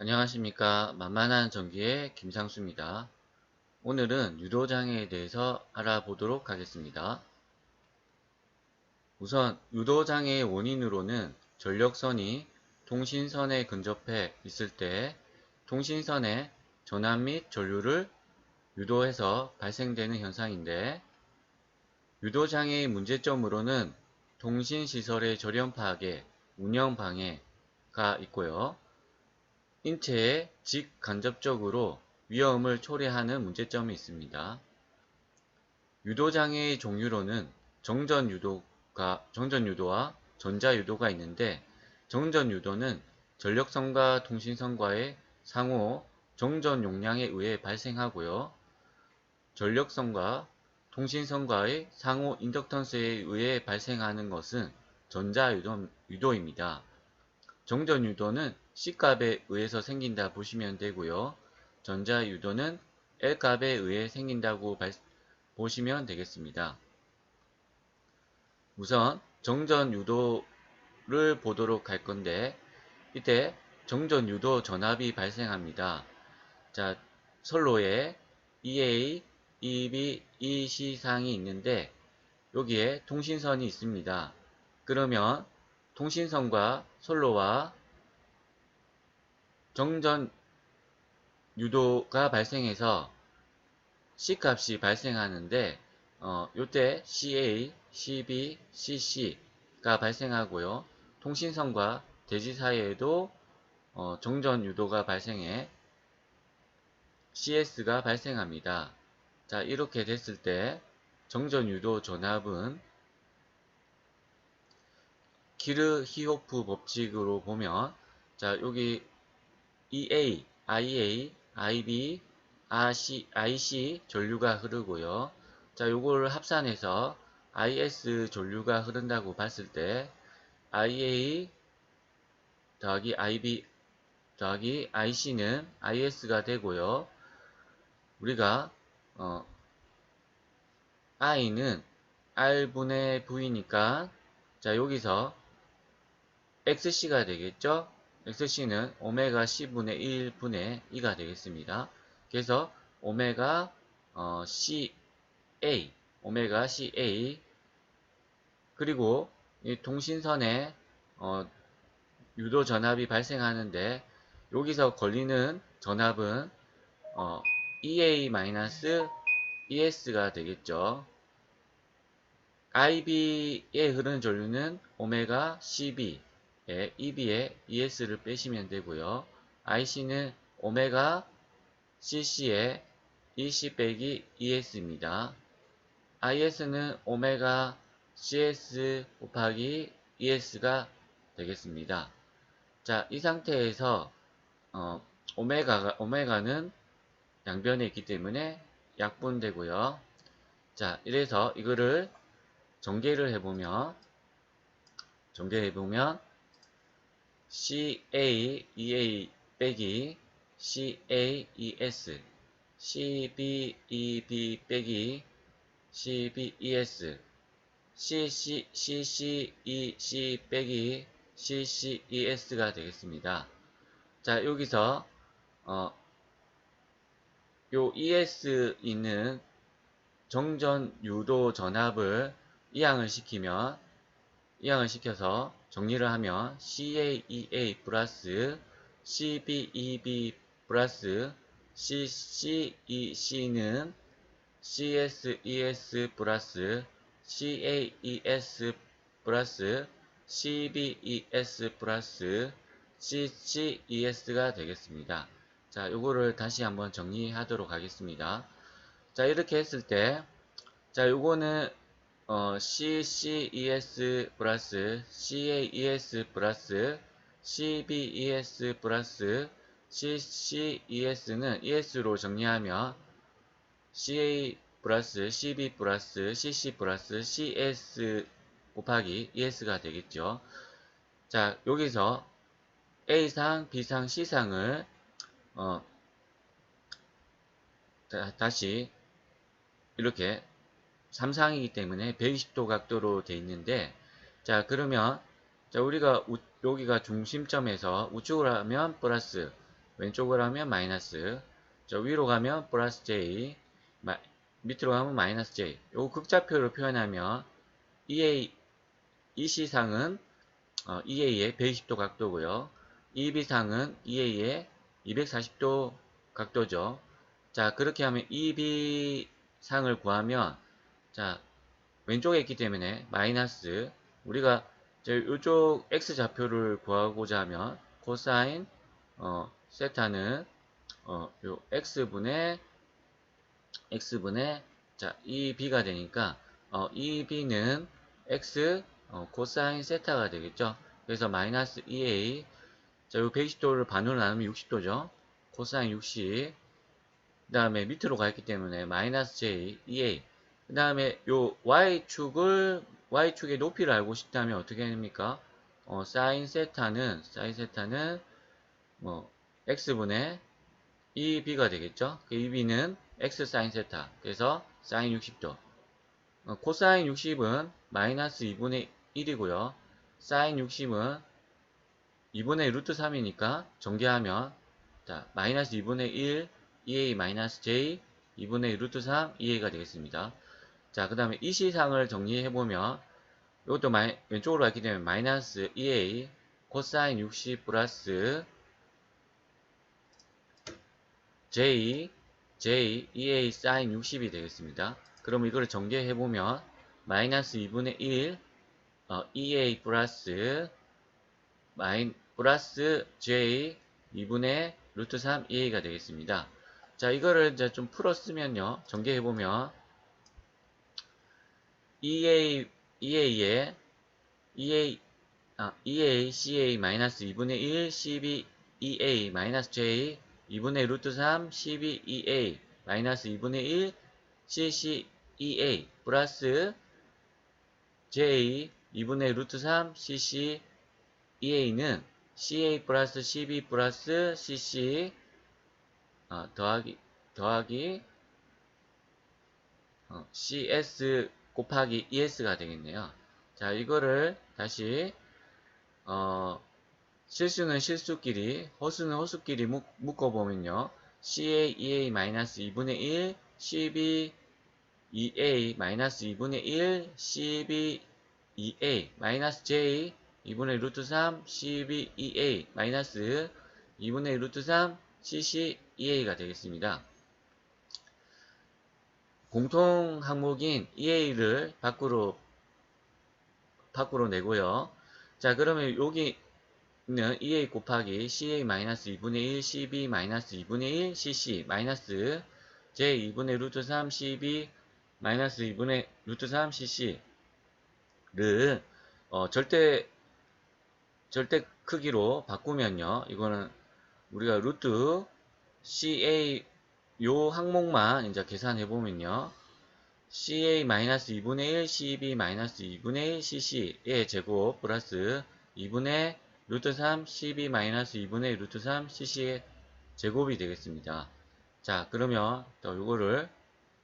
안녕하십니까 만만한 전기의 김상수입니다. 오늘은 유도장애에 대해서 알아보도록 하겠습니다. 우선 유도장애의 원인으로는 전력선이 통신선에 근접해 있을 때 통신선의 전압 및 전류를 유도해서 발생되는 현상인데 유도장애의 문제점으로는 통신시설의 저렴 파괴, 운영 방해가 있고요. 인체에 직간접적으로 위험을 초래하는 문제점이 있습니다. 유도장애의 종류로는 정전유도가, 정전유도와 전자유도가 있는데 정전유도는 전력선과 통신선과의 상호 정전 용량에 의해 발생하고요. 전력선과 통신선과의 상호 인덕턴스에 의해 발생하는 것은 전자유도입니다. 정전유도는 C값에 의해서 생긴다 보시면 되고요. 전자유도는 L값에 의해 생긴다고 보시면 되겠습니다. 우선 정전유도를 보도록 할 건데 이때 정전유도 전압이 발생합니다. 자, 선로에 EA, EB, EC 상이 있는데 여기에 통신선이 있습니다. 그러면 통신선과 선로와 정전 유도가 발생해서 C값이 발생하는데 어, 요때 CA, CB, CC가 발생하고요. 통신선과 대지 사이에도 어, 정전 유도가 발생해 CS가 발생합니다. 자 이렇게 됐을 때 정전 유도 전압은 키르 히호프 법칙으로 보면 자 여기 EA, IA, IB, RC, IC 전류가 흐르고요. 자, 요걸 합산해서 IS 전류가 흐른다고 봤을 때 IA 더하기 IB 더하기 IC는 IS가 되고요. 우리가 어, I는 R분의 V니까 자 여기서 XC가 되겠죠? XC는 오메가 C분의 1분의 2가 되겠습니다. 그래서 오메가 어, CA, 오메가 CA 그리고 이 통신선에 어, 유도 전압이 발생하는데 여기서 걸리는 전압은 어, EA-ES가 되겠죠. IB에 흐르는 전류는 오메가 CB 예, EB에 ES를 빼시면 되고요. IC는 오메가 CC에 EC 빼기 ES입니다. IS는 오메가 CS 곱하기 ES가 되겠습니다. 자, 이 상태에서 어, 오메가가 오메가는 양변에 있기 때문에 약분되고요. 자, 이래서 이거를 전개를 해보면 전개해보면 CAEA 빼기 CAES CBEB 빼기 CBES CCEC 빼기 CCES가 되겠습니다. 자 여기서 어, 요 ES 있는 정전 유도 전압을 이항을 시키면 이항을 시켜서 정리를 하면 CAEA 플러스 CBEB 플러스 CCEC는 CSES 플러스 CAES 플러스 CBES 플러스 CCES가 되겠습니다. 자, 요거를 다시 한번 정리하도록 하겠습니다. 자, 이렇게 했을 때, 자, 요거는 어, CCES 플러스 CAES 플러스 CBES 플러스 CCES는 ES로 정리하면 CA 플러스 CB 플러스 CC 플러스 CS 곱하기 ES가 되겠죠. 자, 여기서 A상, B상, C상을 어, 다시 이렇게 3상이기 때문에 120도 각도로 돼 있는데 자 그러면 자 우리가 우, 여기가 중심점에서 우측으로 하면 플러스 왼쪽으로 하면 마이너스 저 위로 가면 플러스 j 마, 밑으로 가면 마이너스 j 요 극좌표로 표현하면 EA EC상은 어, EA의 120도 각도고요. EB상은 EA의 240도 각도죠. 자 그렇게 하면 EB상을 구하면 자 왼쪽에 있기 때문에 마이너스 우리가 이쪽 x좌표를 구하고자 하면 코사인 어, 세타는 어, 요 x분의 x분의 자, 이 b가 되니까 어, 이 b는 x 어, 코사인 세타가 되겠죠. 그래서 마이너스 2a 자, 요 120도를 반으로 나누면 60도죠. 코사인 60. 그 다음에 밑으로 가 있기 때문에 마이너스 j 2a. 그 다음에 요 y축을 y축의 높이를 알고 싶다면 어떻게 됩니까? 어, 사인 세타는 사인 세타는 뭐 x분의 2b가 되겠죠. 2b는 그 x 사인 세타. 그래서 사인 60도. 어, 코사인 60은 마이너스 2분의 1이고요. 사인 60은 2분의 루트 3이니까 전개하면 자 마이너스 2분의 1 2a 마이너스 j 2분의 루트 3 2a가 되겠습니다. 자, 그 다음에 이 시상을 정리해보면 이것도 마이, 왼쪽으로 갔기 때문에 마이너스 2a 코사인 60 플러스 j j 2a 사인 60이 되겠습니다. 그럼 이거를 정리해보면 마이너스 2분의 1 어, 2a 플러스 마인 플러스 j 2분의 루트 3 2a가 되겠습니다. 자 이거를 이제 좀 풀었으면요 정리해보면 EA, EA에 EA, 아, EA, CA 마이너스 2분의 1, 12, EA 마이너스 J 2분의 루트 3, 12, EA 마이너스 2분의 1, CC, EA 플러스 J 2분의 루트 3, CC, EA는 CA 플러스 12 플러스 CC 어, 더하기 더하기 어, CS 곱하기 ES가 되겠네요. 자, 이거를 다시 어, 실수는 실수끼리, 허수는 허수끼리 묶어보면요. CA, EA-2분의 1, CB, EA, 2분의 1, CB, EA, 마이너스 J, 2분의 루트 3, CB, EA, 마이너스 2분의 루트 3, CC, EA가 되겠습니다. 공통 항목인 EA를 밖으로 밖으로 내고요. 자 그러면 여기는 EA 곱하기 CA-2분의 1, CB-2분의 1, CC 마이너스 J 2분의 루트 3, CB 마이너스 2분의 루트 3, CC를 어, 절대 절대 크기로 바꾸면요. 이거는 우리가 루트 CA 요 항목만 이제 계산해 보면요. CA-2분의 1, CB-2분의 1, CC의 제곱 플러스 2분의 루트 3, CB-2분의 루트 3, CC의 제곱이 되겠습니다. 자, 그러면 또 요거를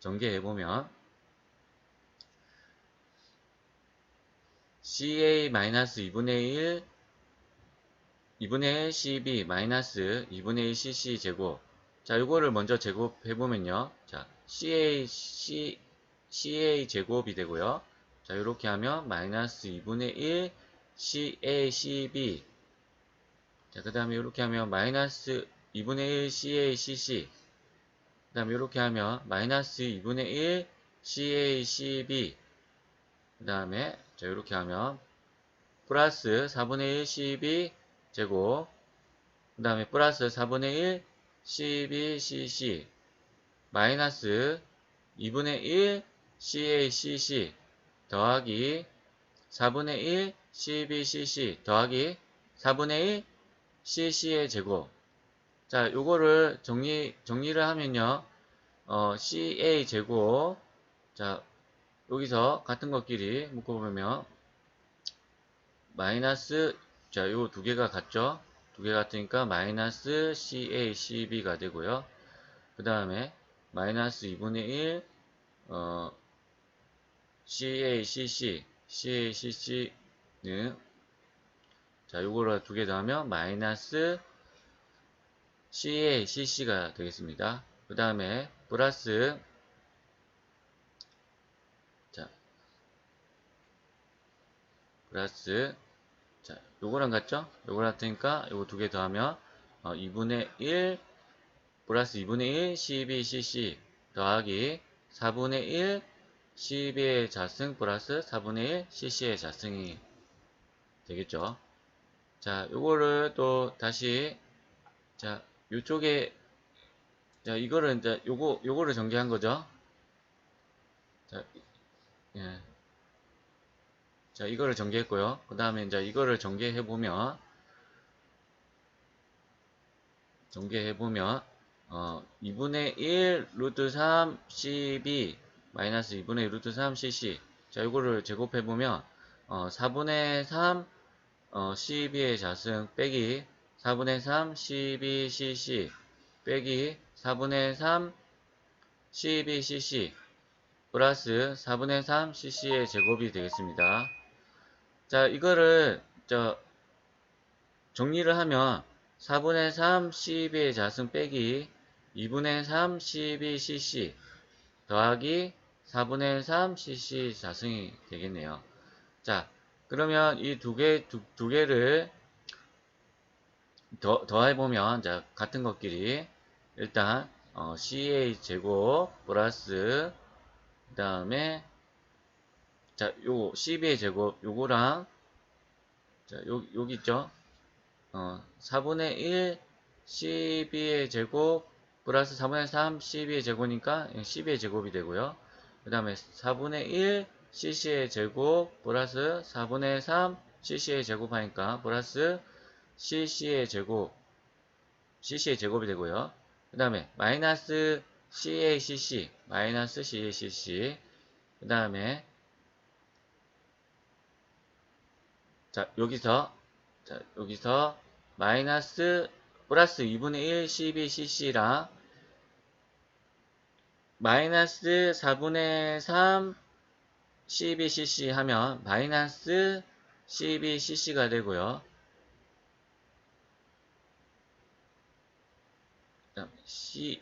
전개해 보면 CA-2분의 1, 2분의 1 CB 마이너스 2분의 1 CC 제곱 자, 이거를 먼저 제곱해 보면요. 자, CA, C, CA 제곱이 되고요. 자, 이렇게 하면 마이너스 2분의 1 CA, CB. 자, 그 다음에 이렇게 하면 마이너스 2분의 1 CA, CC. 그 다음에 이렇게 하면 마이너스 2분의 1 CA, CB. 그 다음에, 자, 이렇게 하면 플러스 4분의 1 CB 제곱. 그 다음에 플러스 4분의 1 12cc 마이너스 2분의 1 CACC 더하기 4분의 1 12cc 더하기 4분의 1 cc의 제곱. 자 요거를 정리 정리를 하면요. 어, ca 제곱. 자 여기서 같은 것끼리 묶어보면 마이너스 자 요 두 개가 같죠 두 개 같으니까 마이너스 CA, CB가 되고요. 그 다음에 마이너스 2분의 1 어, CA, CC, CA, CC는 자 요거를 두 개 더하면 마이너스 CA, CC가 되겠습니다. 그 다음에 플러스 자 플러스 자 요거랑 같죠? 요거랑 같으니까 요거 두 개 더하면 어, 2분의 1 플러스 2분의 1 12cc 더하기 4분의 1 12의 자승 플러스 4분의 1 cc의 자승이 되겠죠. 자, 요거를 또 다시 자, 요쪽에 자, 이거를 이제 요거 요거를 전개한 거죠. 자, 예. 자, 이거를 전개했고요. 그 다음에 이제 이거를 전개해 보면 전개해 보면 어, 2분의 1 루트 3 12 마이너스 2분의 1 루트 3 cc 자 이거를 제곱해 보면 어, 4분의 3 어, 12의 자승 빼기 4분의 3 12cc 빼기 4분의 3 12cc 플러스 4분의 3 cc의 제곱이 되겠습니다. 자 이거를 저 정리를 하면 4분의 3 12의 자승 빼기 2분의 3 12cc 더하기 4분의 3 cc 자승이 되겠네요. 자 그러면 이 두 개, 두, 두 개를 더, 더해보면, 자, 같은 것끼리, 일단, 어, CA 제곱, 플러스, 그 다음에, 자, 요, CB의 제곱, 요거랑, 자, 요, 여기 있죠? 어, 4분의 1, CB의 제곱, 플러스 4분의 3, CB의 제곱이니까, 12의 제곱이 되고요. 그 다음에 4분의 1, cc의 제곱 플러스 4분의 3 cc의 제곱 하니까 플러스 cc의 제곱 cc의 제곱이 되고요. 그 다음에 마이너스 cacc 마이너스 cacc 그 다음에 자 여기서 자 여기서 마이너스 플러스 2분의 1 12cc랑 마이너스 4분의 3 12cc 하면 마이너스 12cc가 되고요. C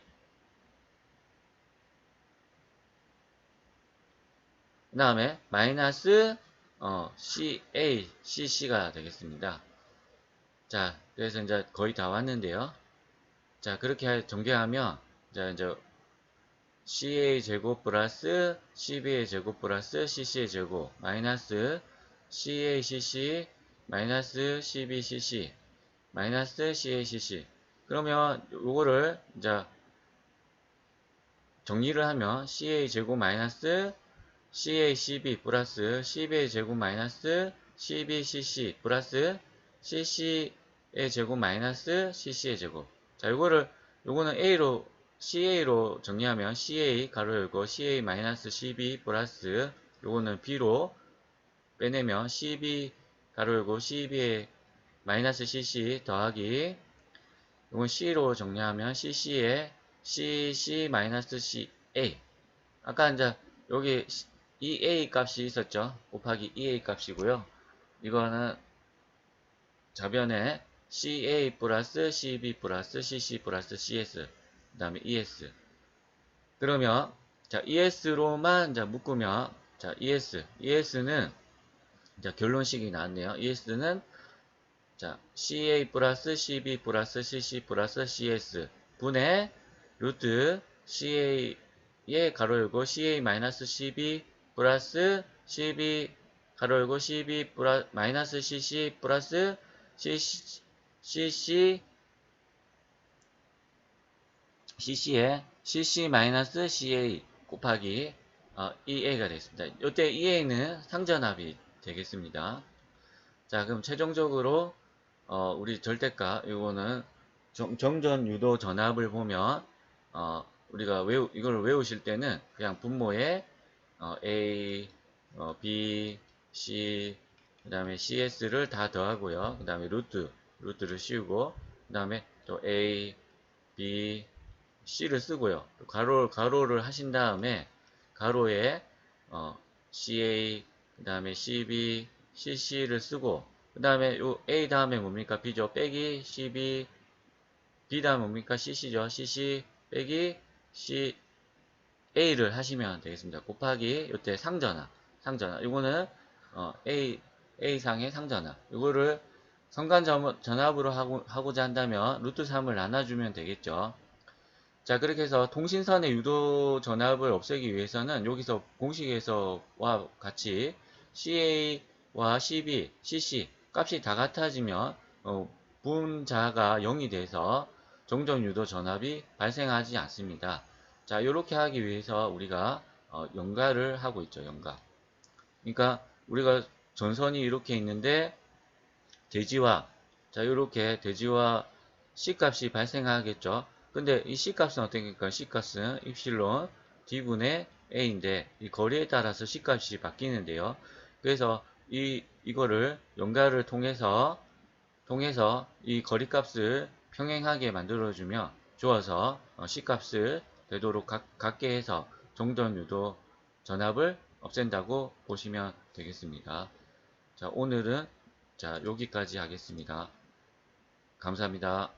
그 다음에 마이너스 어, CA, CC가 되겠습니다. 자, 그래서 이제 거의 다 왔는데요. 자, 그렇게 전개하면 자, 이제 CA 제곱 플러스 CB의 제곱 플러스 CC의 제곱 마이너스 CACC 마이너스 CBCC 마이너스 CACC 그러면 요거를 이제 정리를 하면 CA 제곱 마이너스 CACB 플러스 CB의 제곱 마이너스 CBCC 플러스 CC의 제곱 마이너스 CC의 제곱. 자 요거를 요거는 A로 CA로 정리하면 CA 가로 열고 CA 마이너스 12 플러스 요거는 B로 빼내면 CB 가로 열고 CB의 마이너스 CC 더하기 요건 C로 정리하면 CC의 CC 마이너스 CA. 아까 이제 여기 EA 값이 있었죠 곱하기 EA 값이고요 이거는 좌변에 CA 플러스 CB 플러스 CC 플러스 CS 그 다음에 ES. 그러면, 자, ES로만, 자, 묶으면, 자, ES. ES는, 자, 결론식이 나왔네요. ES는, 자, CA 플러스 CB 플러스 CC 플러스 CS 분의 루트 CA의 가로 열고 CA 마이너스 CB 플러스 CB 가로 열고 CB 플러스 마이너스 CC 플러스 CC, CC cc에 cc-ca 곱하기 어, EA가 되겠습니다. 이때 EA는 상전합이 되겠습니다. 자, 그럼 최종적으로 어, 우리 절대값 이거는 정, 전 유도 전압을 보면 어, 우리가 외우 이걸 외우실 때는 그냥 분모에 어, A, 어, B, C, 그 다음에 CS를 다 더하고요. 그 다음에 루트, 루트를 씌우고, 그 다음에 또 A, B, C를 쓰고요. 가로, 가로를 하신 다음에 가로에 어, CA, 그 다음에 CB, CC를 쓰고 그 다음에 요 A 다음에 뭡니까? B죠. 빼기 CB, B다 뭡니까? CC죠. CC 빼기 C A를 하시면 되겠습니다. 곱하기 요때 상전화, 상전화. 이거는 어, A A상의 상전화. 이거를 성간 점- 전압으로 하고, 하고자 한다면 루트 3을 나눠주면 되겠죠. 자, 그렇게 해서 통신선의 유도 전압을 없애기 위해서는 여기서 공식에서와 같이 CA와 CB, CC 값이 다 같아지면 어, 분자가 0이 돼서 정전 유도 전압이 발생하지 않습니다. 자, 이렇게 하기 위해서 우리가 어, 연가를 하고 있죠. 연가. 그러니까 우리가 전선이 이렇게 있는데 대지와 자 이렇게 대지와 C 값이 발생하겠죠. 근데 이 C 값은 어떻게니까 C 값은 입실론 D분의 A인데 이 거리에 따라서 C 값이 바뀌는데요. 그래서 이 이거를 연가를 통해서 통해서 이 거리 값을 평행하게 만들어주면 주어서 어, C 값을 되도록 각, 같게 해서 정전 유도 전압을 없앤다고 보시면 되겠습니다. 자, 오늘은 자, 여기까지 하겠습니다. 감사합니다.